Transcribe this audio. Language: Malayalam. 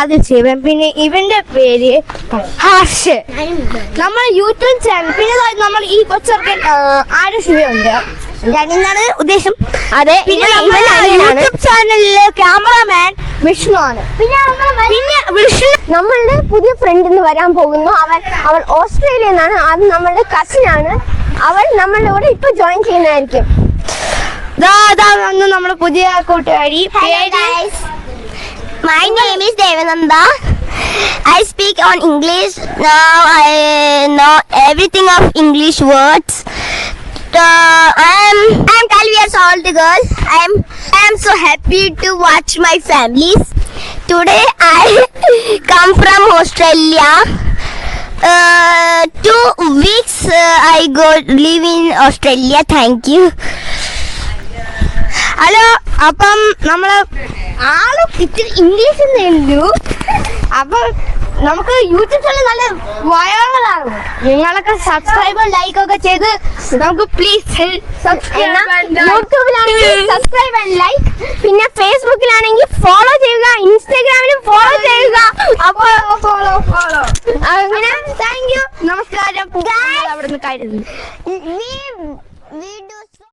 അത് ശിവൻ പിന്നെ ഇവന്റെ പേര് ഹർഷ്. നമ്മൾ യൂട്യൂബ് ചാനൽ പിന്നെ നമ്മൾ ഈ കൊച്ചൊക്കെ ആര് ശിവയുണ്ട് എന്താണ് ഉദ്ദേശം? അതെ പിന്നെ യൂട്യൂബ് ചാനലിലെ ക്യാമറമാൻ വിഷ്ണു ആണ്. പിന്നെ പിന്നെ വിഷ്ണു നമ്മളുടെ പുതിയ ഫ്രണ്ട് എന്ന് വരാൻ പോകുന്നു. അവൻ അവൾ ഓസ്ട്രേലിയ നിന്നാണ് അത് നമ്മളുടെ കസിൻ ആണ്. അവൾ നമ്മളുടെ കൂടെ ഇപ്പൊ ജോയിൻ ചെയ്യുന്നതായിരിക്കും. ദാ ദാ വന്നു നമ്മുടെ പുതിയ കൂട്ടുകാരി My name is Devananda. I speak on English. Now I know everything of English words. Uh, I am I am 12 years old girl. I am I am so happy to watch my families. Today I come from Australia. Uh, two weeks uh, I go live in Australia. Thank you. Hello അപ്പം നമ്മൾ ആൾ ഇത്തിരി ഇംഗ്ലീഷ് ഉള്ളൂ. അപ്പൊ നമുക്ക് യൂട്യൂബ് ചാനൽ നല്ല വയറലാണ് നിങ്ങളൊക്കെ സബ്സ്ക്രൈബ് ലൈക്ക് ഒക്കെ ചെയ്ത് നമുക്ക് പ്ലീസ് യൂട്യൂബിലാണെങ്കിൽ സബ്സ്ക്രൈബ് ആൻഡ് ലൈക്ക് പിന്നെ ഫേസ്ബുക്കിലാണെങ്കിൽ ഫോളോ ചെയ്യുക ഇൻസ്റ്റാഗ്രാമിലും ഫോളോ ചെയ്യുക. അപ്പോൾ ഫോളോ ഫോളോ അങ്ങനെ താങ്ക് യു നമസ്കാരം. അവിടെ നിന്ന് do